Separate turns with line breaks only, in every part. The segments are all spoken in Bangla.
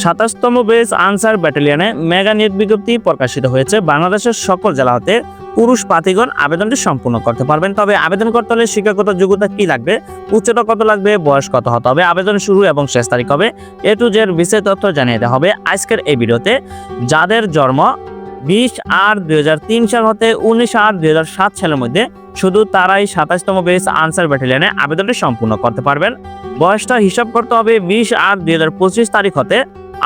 সাতাশতম বেস আনসার ব্যাটালিয়নে মেগা নিয়োগ বিজ্ঞপ্তি প্রকাশিত হয়েছে। বাংলাদেশের সকল জেলা হতে পুরুষ প্রার্থীগণ আবেদনটি সম্পূর্ণ করতে পারবেন। তবে আবেদন করতে হলে শিক্ষাগত যোগ্যতা কি লাগবে, উচ্চতা কত লাগবে, বয়স কত হতে হবে আবেদন শুরু এবং শেষ তারিখ হবে। এ টু জেড বিশেষ তথ্য জানিয়ে দেওয়া হবে আজকের এই ভিডিওতে। যাদের জন্ম বিশ আট দুই সাল হতে উনিশ আট দুই সালের মধ্যে শুধু তারাই সাতাশতম বেস আনসার ব্যাটালিয়নে আবেদনটি সম্পূর্ণ করতে পারবেন। বয়সটা হিসাব করতে হবে বিশ আট দুই তারিখ হতে।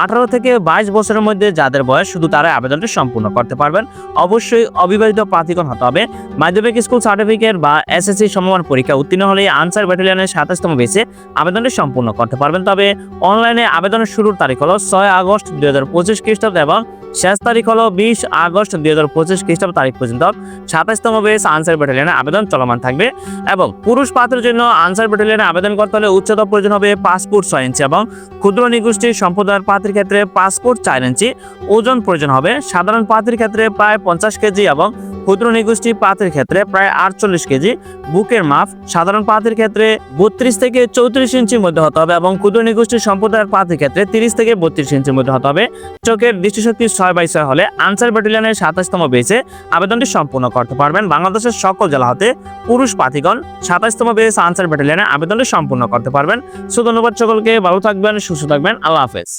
আঠারো থেকে বাইশ বছরের মধ্যে যাদের বয়স, শুধু তারা আবেদনটি সম্পূর্ণ করতে পারবেন। অবশ্যই অবিবাহিত প্রার্থীগণ হতে হবে। মাধ্যমিক স্কুল সার্টিফিকেট বা এসএসসি সমমান পরীক্ষা উত্তীর্ণ হলে আনসার ব্যাটালিয়নের সাতাশতম বেসে আবেদনটি সম্পূর্ণ করতে পারবেন। তবে অনলাইনে আবেদনের শুরুর তারিখ হল ছয় আগস্ট দুই হাজার পঁচিশ খ্রিস্টাব্দ এবং শেষ তারিখ হলো বিশ আগস্ট দুই হাজার পঁচিশ খ্রিস্টাব্দ তারিখ পর্যন্ত সাতাশতম বেস আনসার ব্যাটালিয়নে আবেদন চলমান থাকবে এবং পুরুষ পাত্রের জন্য আনসার ব্যাটালিয়নে আবেদন করতে হলে উচ্চতা প্রয়োজন হবে পাসপোর্ট ছয় ইঞ্চি এবং ক্ষুদ্র নিগোষ্ঠীর সম্প্রদায়ের পাত্রের ক্ষেত্রে পাসপোর্ট চার ইঞ্চি। ওজন প্রয়োজন হবে। সাধারণ পাত্রের ক্ষেত্রে প্রায় পঞ্চাশ কেজি এবং ক্ষুদ্র নিগোষ্ঠী প্রার্থীর ক্ষেত্রে প্রায় আটচল্লিশ কেজি, বুকের মাপ সাধারণ প্রার্থীর ক্ষেত্রে বত্রিশ থেকে চৌত্রিশ ইঞ্চির মধ্যে হতে হবে এবং ক্ষুদ্র নিগোষ্ঠীর সম্প্রদায়ের প্রার্থীর ক্ষেত্রে তিরিশ থেকে বত্রিশ ইঞ্চির মধ্যে হতে হবে। চোখের দৃষ্টিশক্তি ছয় বাই ছয় হলে আনসার ব্যাটালিয়নের সাতাশতম বেসে আবেদনটি সম্পূর্ণ করতে পারবেন। বাংলাদেশের সকল জেলা হতে পুরুষ প্রার্থীগণ সাতাশতম বেস আনসার ব্যাটালিয়নে আবেদনটি সম্পূর্ণ করতে পারবেন। সো ধন্যবাদ সকলকে, ভালো থাকবেন, সুস্থ থাকবেন। আল্লাহ হাফেজ।